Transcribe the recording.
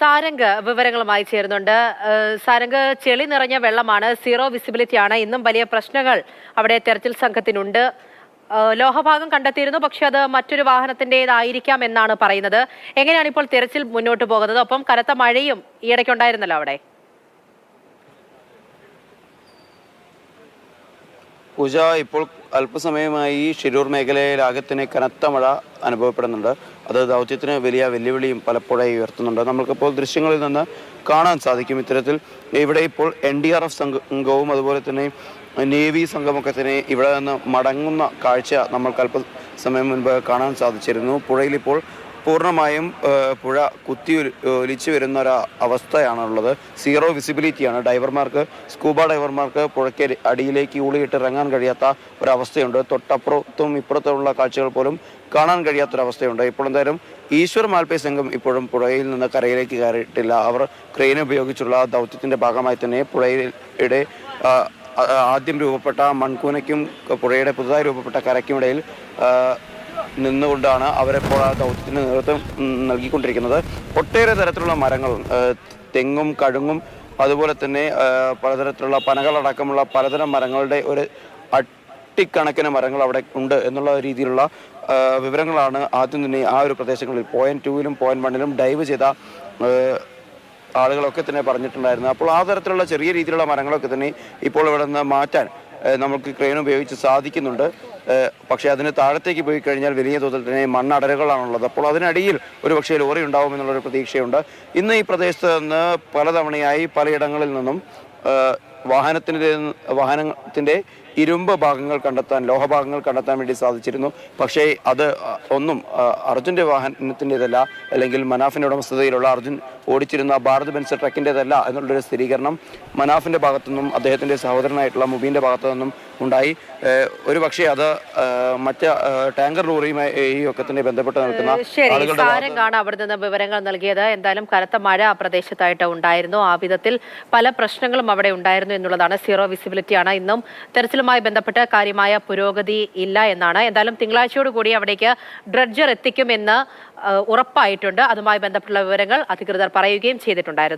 സാരംഗ് വിവരങ്ങളുമായി ചേരുന്നുണ്ട്. സാരംഗ് ചെളി നിറഞ്ഞ വെള്ളമാണ് സീറോ വിസിബിലിറ്റി ആണ് ഇന്നും വലിയ പ്രശ്നങ്ങൾ അവിടെ തെരച്ചിൽ സംഘത്തിനുണ്ട്. ലോഹഭാഗം കണ്ടെത്തിയിരുന്നു പക്ഷെ അത് മറ്റൊരു വാഹനത്തിന്റെതായിരിക്കാം എന്നാണ് പറയുന്നത്. എങ്ങനെയാണ് ഇപ്പോൾ തെരച്ചിൽ മുന്നോട്ട് പോകുന്നത്? ഒപ്പം കനത്ത മഴയും ഈയിടയ്ക്കുണ്ടായിരുന്നല്ലോ അവിടെ. പൂജ ഇപ്പോൾ അല്പസമയമായി ഷിരൂർ മേഖലയിൽ ആകത്തിന് കനത്ത മഴ അനുഭവപ്പെടുന്നുണ്ട്. അത് ദൗത്യത്തിന് വലിയ വെല്ലുവിളിയും പലപ്പോഴായി ഉയർത്തുന്നുണ്ട്. നമുക്കിപ്പോൾ ദൃശ്യങ്ങളിൽ നിന്ന് കാണാൻ സാധിക്കും ഇത്തരത്തിൽ. ഇവിടെ ഇപ്പോൾ എൻ ഡി ആർ എഫ് സംഘവും അതുപോലെ തന്നെ നേവി സംഘമൊക്കെ തന്നെ ഇവിടെ നിന്ന് മടങ്ങുന്ന കാഴ്ച നമ്മൾക്ക് അല്പസമയം മുൻപ് കാണാൻ സാധിച്ചിരുന്നു. പുഴയിൽ ഇപ്പോൾ പൂർണമായും പുഴ കുത്തി ഒലിച്ചു വരുന്ന ഒരു അവസ്ഥയാണുള്ളത് സീറോ വിസിബിലിറ്റിയാണ് ഡൈവർമാർക്ക് സ്കൂബ ഡൈവർമാർക്ക് പുഴയ്ക്ക് അടിയിലേക്ക് ഊളിയിട്ട് ഇറങ്ങാൻ കഴിയാത്ത ഒരവസ്ഥയുണ്ട്. തൊട്ടപ്പുറത്തും ഇപ്പുറത്തുമുള്ള കാഴ്ചകൾ പോലും കാണാൻ കഴിയാത്തൊരവസ്ഥയുണ്ട്. ഇപ്പോൾ എന്തായാലും ഈശ്വർ മാൽപ്പേ സംഘം ഇപ്പോഴും പുഴയിൽ നിന്ന് കരയിലേക്ക് കയറിയിട്ടില്ല. അവർ ക്രെയിൻ ഉപയോഗിച്ചുള്ള ദൗത്യത്തിന്റെ ഭാഗമായി തന്നെ പുഴയുടെ ആദ്യം രൂപപ്പെട്ട മൺകൂനയ്ക്കും പുഴയുടെ പുതുതായി രൂപപ്പെട്ട കരയ്ക്കുമിടയിൽ നിന്നുകൊണ്ടാണ് അവരെപ്പോൾ ആ ദൗത്യത്തിന് നേതൃത്വം നൽകിക്കൊണ്ടിരിക്കുന്നത്. ഒട്ടേറെ തരത്തിലുള്ള മരങ്ങൾ തെങ്ങും കഴുങ്ങും അതുപോലെ തന്നെ പലതരത്തിലുള്ള പനകളടക്കമുള്ള പലതരം മരങ്ങളുടെ ഒരു അട്ടിക്കണക്കിന് മരങ്ങൾ അവിടെ ഉണ്ട് എന്നുള്ള രീതിയിലുള്ള വിവരങ്ങളാണ് ആദ്യം തന്നെ ആ ഒരു പ്രദേശങ്ങളിൽ പോയിന്റ് ടൂവിലും പോയിന്റ് വണ്ണിലും ഡൈവ് ചെയ്ത ആളുകളൊക്കെ തന്നെ പറഞ്ഞിട്ടുണ്ടായിരുന്നു അപ്പോൾ ആ തരത്തിലുള്ള ചെറിയ രീതിയിലുള്ള മരങ്ങളൊക്കെ തന്നെ ഇപ്പോൾ ഇവിടെ നിന്ന് മാറ്റാൻ നമുക്ക് ക്രെയിൻ ഉപയോഗിച്ച് സാധിക്കുന്നുണ്ട്. പക്ഷേ അതിന് താഴത്തേക്ക് പോയി കഴിഞ്ഞാൽ വലിയ തോതിൽ തന്നെ മണ്ണടരുകളാണുള്ളത്. അപ്പോൾ അതിനടിയിൽ ഒരു പക്ഷേ ലോറി ഉണ്ടാവുമെന്നുള്ളൊരു പ്രതീക്ഷയുണ്ട്. ഇന്ന് ഈ പ്രദേശത്ത് നിന്ന് പലതവണയായി പലയിടങ്ങളിൽ നിന്നും വാഹനത്തിന്റെ വാഹനത്തിന്റെ ഇരുമ്പ് ഭാഗങ്ങൾ കണ്ടെത്താൻ ലോഹഭാഗങ്ങൾ കണ്ടെത്താൻ വേണ്ടി സാധിച്ചിരുന്നു. പക്ഷേ അത് ഒന്നും അർജുന്റെ വാഹനത്തിന്റെതല്ല അല്ലെങ്കിൽ മനാഫിന്റെ ഉടമസ്ഥതയിലുള്ള അർജുൻ ഓടിച്ചിരുന്ന ഭാരത് ബെൻസ് ട്രക്കിന്റെതല്ല എന്നുള്ളൊരു സ്ഥിരീകരണം മനാഫിന്റെ ഭാഗത്തു നിന്നും അദ്ദേഹത്തിന്റെ സഹോദരനായിട്ടുള്ള മുബീന്റെ ഭാഗത്തു നിന്നും ഉണ്ടായി. ഒരു പക്ഷേ അത് മറ്റ് ടാങ്കർ ലോറിയുമായി ഒക്കെ തന്നെ ബന്ധപ്പെട്ട് നിൽക്കുന്ന ആളുകളുടെ അവിടെ നിന്ന് വിവരങ്ങൾ നൽകിയത്. എന്തായാലും കനത്ത മഴ ആ പ്രദേശത്തായിട്ട് ഉണ്ടായിരുന്നു. ആ വിധത്തിൽ പല പ്രശ്നങ്ങളും അവിടെ ഉണ്ടായിരുന്നു എന്നുള്ളതാണ് സീറോ വിസിബിലിറ്റിയാണ്. ഇന്നും ഇന്നും തെരച്ചിലുമായി ബന്ധപ്പെട്ട് കാര്യമായ പുരോഗതി ഇല്ല എന്നാണ്. എന്തായാലും തിങ്കളാഴ്ചയോട് കൂടി അവിടേക്ക് ഡ്രഡ്ജർ എത്തിക്കുമെന്ന് ഉറപ്പായിട്ടുണ്ട്. അതുമായി ബന്ധപ്പെട്ടുള്ള വിവരങ്ങൾ അധികൃതർ പറയുകയും ചെയ്തിട്ടുണ്ടായിരുന്നു.